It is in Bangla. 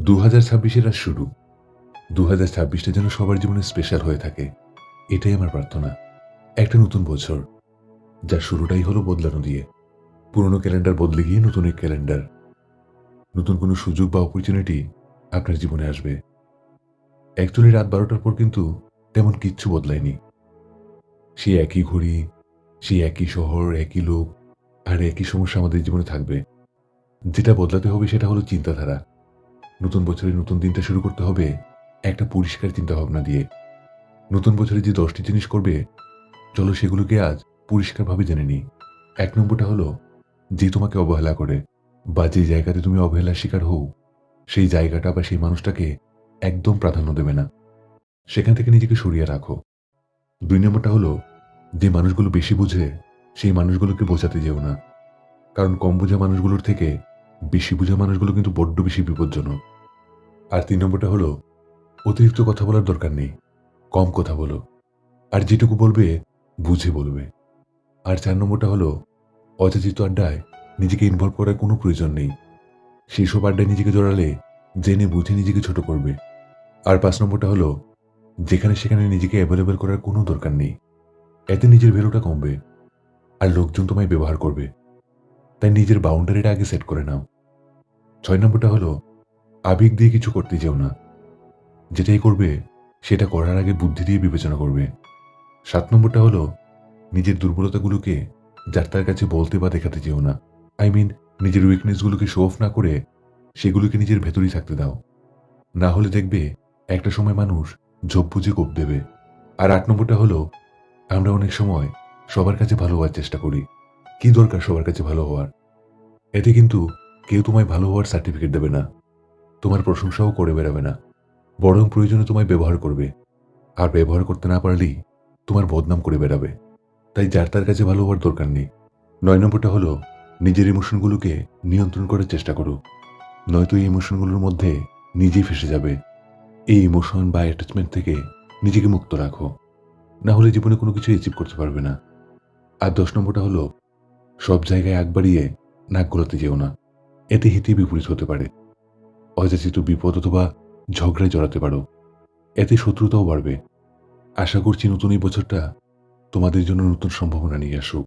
দু হাজার ছাব্বিশের আজ শুরু। দু হাজার ছাব্বিশটা যেন সবার জীবনে স্পেশাল হয়ে থাকে। এটাই আমার প্রার্থনা। একটা নতুন বছর। যার শুরুটাই হলো বদলানো দিয়ে। পুরনো ক্যালেন্ডার বদলে গিয়ে নতুন এক ক্যালেন্ডার। নতুন কোনো সুযোগ বা অপরচুনিটি আপনার জীবনে আসবে। অ্যাকচুয়ালি রাত বারোটার পর কিন্তু তেমন কিচ্ছু বদলায়নি। সেই একই ঘড়ি, সেই একই শহর, একই লোক, আর একই সমস্যা আমাদের জীবনে থাকবে। যেটা বদলাতে হবে সেটা হলো চিন্তাধারা। নতুন বছরে নতুন দিনটা শুরু করতে হবে, একটা পরিষ্কার চিন্তা ভাবনা দিয়ে। নতুন বছরে যে দশটি জিনিস করবে, চলো সেগুলোকে আজ পরিষ্কারভাবে জেনে নিই। এক নম্বরটা হলো, যে তোমাকে অবহেলা করে বা যে জায়গাতে তুমি অবহেলার শিকার হও, সেই জায়গাটা বা সেই মানুষটাকে একদম প্রাধান্য দেবে না। সেখান থেকে নিজেকে সরিয়ে রাখো। দুই নম্বরটা হলো, যে মানুষগুলো বেশি বুঝে, সেই মানুষগুলোকে বোঝাতে যেও না। কারণ কম বোঝা মানুষগুলোর থেকে বেশি বোঝা মানুষগুলো কিন্তু বড্ড বেশি বিপজ্জনক। আর তিন নম্বরটা হলো, অতিরিক্ত কথা বলার দরকার নেই। কম কথা বলো। আর যেটুকু বলবে, বুঝে বলবে। আর চার নম্বরটা হলো, অযাচিত আড্ডায় নিজেকে ইনভলভ করার কোনো প্রয়োজন নেই। সেই সব আড্ডায় নিজেকে জড়ালে জেনে বুঝে নিজেকে ছোট করবে। আর পাঁচ নম্বরটা হলো, যেখানে সেখানে নিজেকে অ্যাভেলেবেল করার কোনো দরকার নেই। এতে নিজের ভ্যালুটা কমবে। আর লোকজন তোমায় ব্যবহার করবে। তাই নিজের বাউন্ডারিটা আগে সেট করে নাও। ছয় নম্বরটা হলো আবেগ দিয়ে কিছু করতে যেও না। যেটাই করবে, সেটা করার আগে বুদ্ধি দিয়ে বিবেচনা করবে। সাত নম্বরটা হলো, নিজের দুর্বলতাগুলোকে যার তার কাছে বলতে বা দেখাতে যেও না। আই মিন নিজের উইকনেসগুলোকে শো অফ না করে সেগুলোকে নিজের ভেতরেই থাকতে দাও। না হলে দেখবে, একটা সময় মানুষ ঝোপ বুঝে কোপ দেবে। আর আট নম্বরটা হলো, আমরা অনেক সময় সবার কাছে ভালো হওয়ার চেষ্টা করি। কি দরকার সবার কাছে ভালো হওয়ার? এতে কিন্তু কেউ তোমায় ভালো হওয়ার সার্টিফিকেট দেবে না। তোমার প্রশংসাও করে বেড়াবে না। বরং প্রয়োজনে তোমায় ব্যবহার করবে। আর ব্যবহার করতে না পারলেই তোমার বদনাম করে বেড়াবে। তাই যার তার কাছে ভালো হওয়ার দরকার নেই। নয় নম্বরটা হলো, নিজের ইমোশনগুলোকে নিয়ন্ত্রণ করার চেষ্টা করো। নয়তো এই ইমোশনগুলোর মধ্যে নিজেই ফেসে যাবে। এই ইমোশন বা অ্যাটাচমেন্ট থেকে নিজেকে মুক্ত রাখো। না হলে জীবনে কোনো কিছু অ্যাচিভ করতে পারবে না। আর দশ নম্বরটা হলো, সব জায়গায় আগ বাড়িয়ে নাক গলাতে যেও না। এতে হিতে বিপরীত হতে পারে। অযাচিত বিপদ অথবা ঝগড়ায় জড়াতে পারো। এতে শত্রুতাও বাড়বে। আশা করছি নতুন এই বছরটা তোমাদের জন্য নতুন সম্ভাবনা নিয়ে আসুক।